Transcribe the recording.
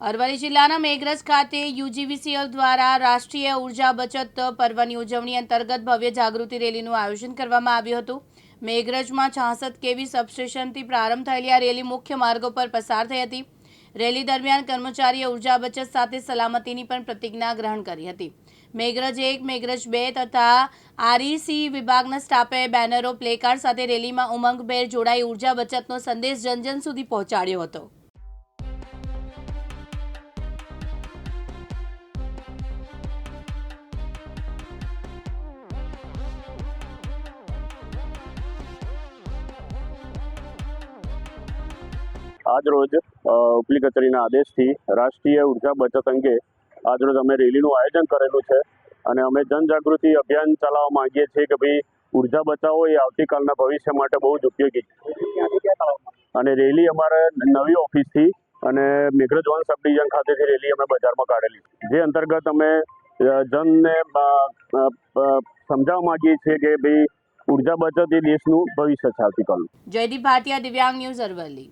અરવલ્લી જિલ્લાના મેઘરજ ખાતે યુજીવીસીએલ દ્વારા રાષ્ટ્રીય ઊર્જા બચત પર્વની ઉજવણી અંતર્ગત ભવ્ય જાગૃતિ રેલીનું આયોજન કરવામાં આવ્યું હતું. મેઘરજમાં છાસઠ કેવી સબસ્ટેશનથી પ્રારંભ થયેલી આ રેલી મુખ્ય માર્ગો પર પસાર થઈ હતી. રેલી દરમિયાન કર્મચારીએ ઊર્જા બચત સાથે સલામતીની પણ પ્રતિજ્ઞા ગ્રહણ કરી હતી. મેઘરજ એક, મેઘરજ બે તથા આરઈસી વિભાગના સ્ટાફે બેનરો, પ્લેકાર્ડ સાથે રેલીમાં ઉમંગભેર જોડાઈ ઊર્જા બચતનો સંદેશ જન જન સુધી પહોંચાડ્યો હતો. આજરોજ અ, ઉપલી કચેરીના આદેશથી રાષ્ટ્રીય ઊર્જા બચત અંગે આજરોજ અમે રેલીનું આયોજન કરેલું છે અને અમે જનજાગૃતિ અભિયાન ચલાવવા માંગીએ છીએ કે ભાઈ ઊર્જા બચાવો એ આવતીકાલના ભવિષ્ય માટે બહુ જ ઉપયોગી છે. અને રેલી અમારે નવી ઓફિસથી અને મેઘરજ વન સબ ડિવિઝન ખાતેથી રેલી અમે બજારમાં કાઢેલી જે અંતર્ગત અમે જનને સમજાવવા માંગીએ છીએ કે ભાઈ ઊર્જા બચત એ દેશનું ભવિષ્ય છે આવતીકાલનું. જયદીપ ભાટિયા દિવ્યાંગ ન્યૂઝ અરવલ્લી.